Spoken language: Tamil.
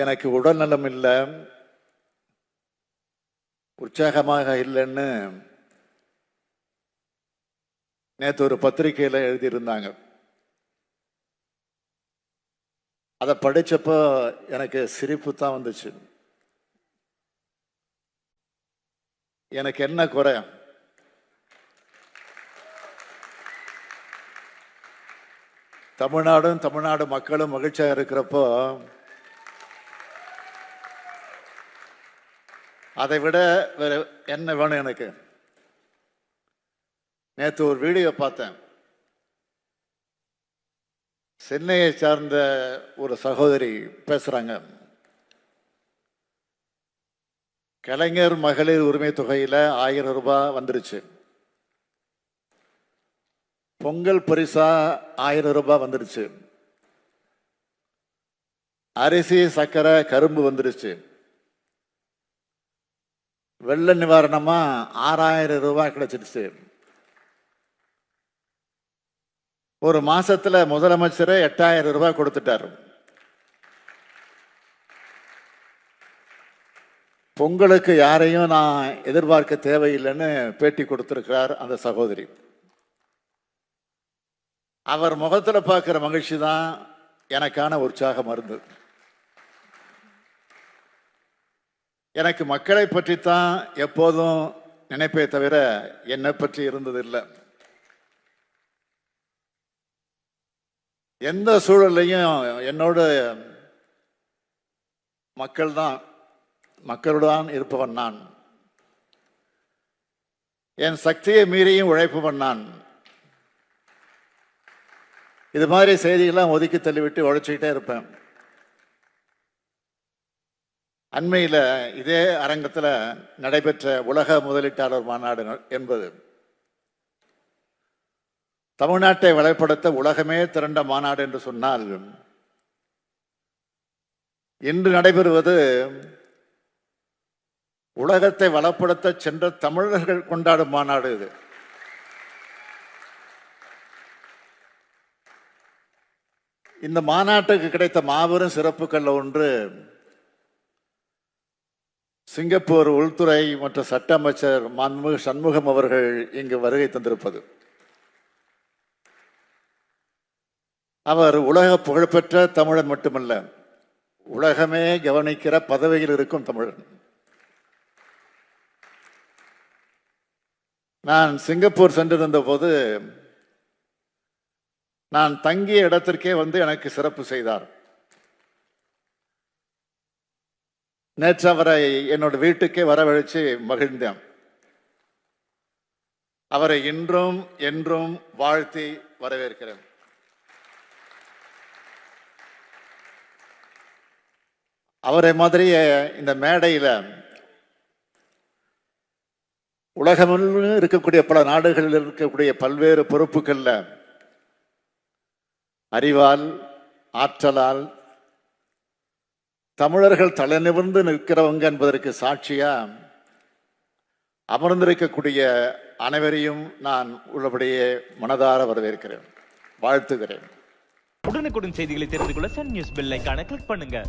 எனக்கு உடல்நலம் இல்லை உற்சாகமாக இல்லைன்னு நேற்று ஒரு பத்திரிக்கையில் எழுதியிருந்தாங்க. அதை படித்தப்போ எனக்கு சிரிப்பு தான் வந்துச்சு. எனக்கு என்ன குறை? தமிழ்நாடும் தமிழ்நாடு மக்களும் மகிழ்ச்சியாக இருக்கிறப்போ அதை விட வேற என்ன வேணும் எனக்கு? நேற்று ஒரு வீடியோ பார்த்தேன். சென்னையை சார்ந்த ஒரு சகோதரி பேசுறாங்க. கலைஞர் மகளிர் உரிமை தொகையில் ஆயிரம் ரூபாய் வந்துருச்சு. பொங்கல் பரிசா ஆயிரம் ரூபாய் வந்துருச்சு. அரிசி சக்கரை கரும்பு வந்துருச்சு. வெள்ள நிவாரணமா ஆறாயிரம் ரூபாய் கிடைச்சிருச்சு. ஒரு மாசத்துல முதலமைச்சர் எட்டாயிரம் ரூபாய் கொடுத்துட்டாரு. பொங்கலுக்கு யாரையும் நான் எதிர்பார்க்க தேவையில்லைன்னு பேட்டி கொடுத்திருக்கிறார் அந்த சகோதரி. அவர் முகத்தில் பார்க்குற மகிழ்ச்சி தான் எனக்கான உற்சாக மருந்து. எனக்கு மக்களை பற்றித்தான் எப்போதும் நினைப்பே தவிர என்னை பற்றி இருந்ததில்லை. எந்த சூழல்லையும் என்னோட மக்கள் தான் மக்களுடன் இருப்பவன் நான். என் சக்தியை மீறியும் உழைப்பவன் நான். இது மாதிரி செய்திகள்லாம் ஒதுக்கி தள்ளிவிட்டு உழைச்சிக்கிட்டே இருப்பேன். அண்மையில் இதே அரங்கத்தில் நடைபெற்ற உலக முதலீட்டாளர் மாநாடு என்பது தமிழ்நாட்டை வளப்படுத்த உலகமே திரண்ட மாநாடு என்று சொன்னால் இன்று நடைபெறுவது உலகத்தை வளப்படுத்த சென்ற தமிழர்கள் கொண்டாடும் மாநாடு இது. இந்த மாநாட்டுக்கு கிடைத்த மாபெரும் சிறப்புகளில் ஒன்று சிங்கப்பூர் உள்துறை மற்றும் சட்ட அமைச்சர் மன்முக சண்முகம் அவர்கள் இங்கு வருகை தந்திருப்பது. அவர் உலக புகழ்பெற்ற தமிழன் மட்டுமல்ல உலகமே கவனிக்கிற பதவியில் இருக்கும் தமிழன். நான் சிங்கப்பூர் சென்றிருந்த போது நான் தங்கிய இடத்திற்கே வந்து எனக்கு சிறப்பு செய்தார். நேற்று அவரை என்னோட வீட்டுக்கே வரவழைச்சு மகிழ்ந்தேன். அவரை இன்றும் என்றும் வாழ்த்தி வரவேற்கிறேன். அவரை மாதிரியே இந்த மேடையில் உலகமெல்லாம் இருக்கக்கூடிய பல நாடுகளில் இருக்கக்கூடிய பல்வேறு பொறுப்புகள்ல அறிவால் ஆற்றலால் தமிழர்கள் தலை நிமிர்ந்து நிற்கிறவங்க என்பதற்கு சாட்சியா அமர்ந்திருக்கக்கூடிய அனைவரையும் நான் உள்ளபடியே மனதார வரவேற்கிறேன். வாழ்த்துகிறேன். உடனுக்குடன் செய்திகளை தெரிந்து கொள்ள சன் நியூஸ் பெல் ஐகானை கிளிக் பண்ணுங்க.